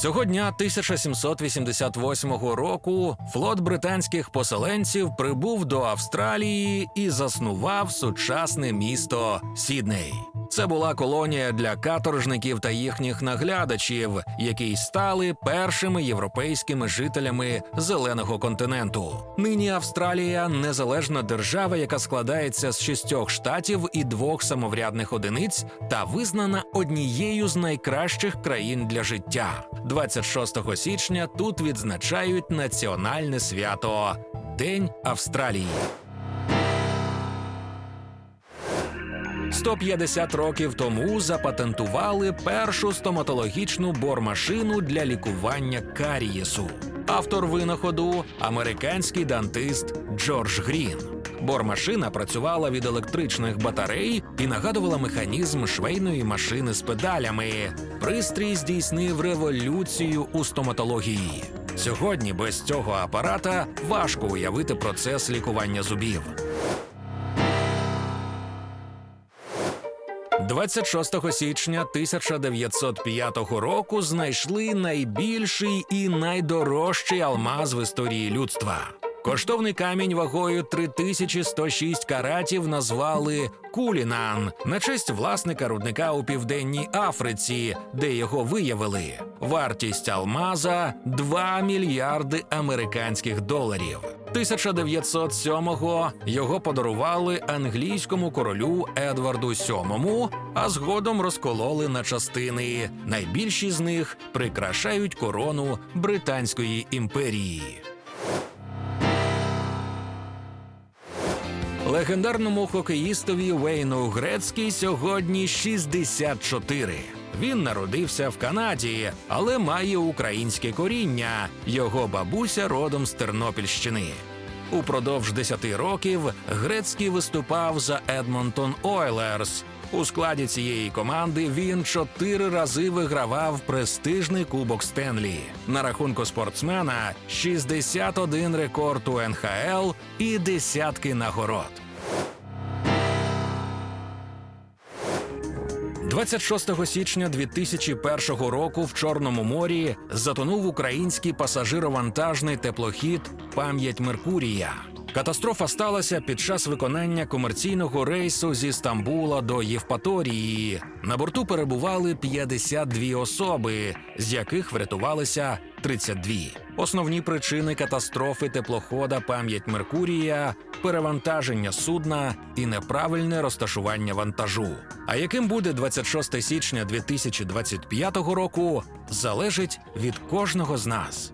Цього дня 1788 року флот британських поселенців прибув до Австралії і заснував сучасне місто Сідней. Це була колонія для каторжників та їхніх наглядачів, які стали першими європейськими жителями зеленого континенту. Нині Австралія незалежна держава, яка складається з шістьох штатів і двох самоврядних одиниць, та визнана однією з найкращих країн для життя. 26 січня тут відзначають національне свято День Австралії. 150 років тому запатентували першу стоматологічну бормашину для лікування карієсу. Автор винаходу американський дантист Джордж Грін. Бормашина працювала від електричних батарей і нагадувала механізм швейної машини з педалями. Пристрій здійснив революцію у стоматології. Сьогодні без цього апарата важко уявити процес лікування зубів. 26 січня 1905 року знайшли найбільший і найдорожчий алмаз в історії людства. Коштовний камінь вагою 3106 каратів назвали Кулінан на честь власника рудника у південній Африці, де його виявили. Вартість алмаза 2 мільярди американських доларів. 1907-го його подарували англійському королю Едварду VII, а згодом розкололи на частини. Найбільші з них прикрашають корону Британської імперії. Легендарному хокеїстові Вейну Грецький сьогодні 64. Він народився в Канаді, але має українське коріння. Його бабуся родом з Тернопільщини. Упродовж 10 років Грецький виступав за Едмонтон Ойлерс. У складі цієї команди він чотири рази вигравав престижний кубок Стенлі. На рахунку спортсмена 61 рекорд у НХЛ і десятки нагород. 26 січня 2001 року в Чорному морі затонув український пасажировантажний теплохід Пам'ять Меркурія. Катастрофа сталася під час виконання комерційного рейсу зі Стамбула до Євпаторії. На борту перебували 52 особи, з яких врятувалися 32. Основні причини катастрофи теплохода Пам'ять Меркурія перевантаження судна і неправильне розташування вантажу. А яким буде 26 січня 2025 року, залежить від кожного з нас.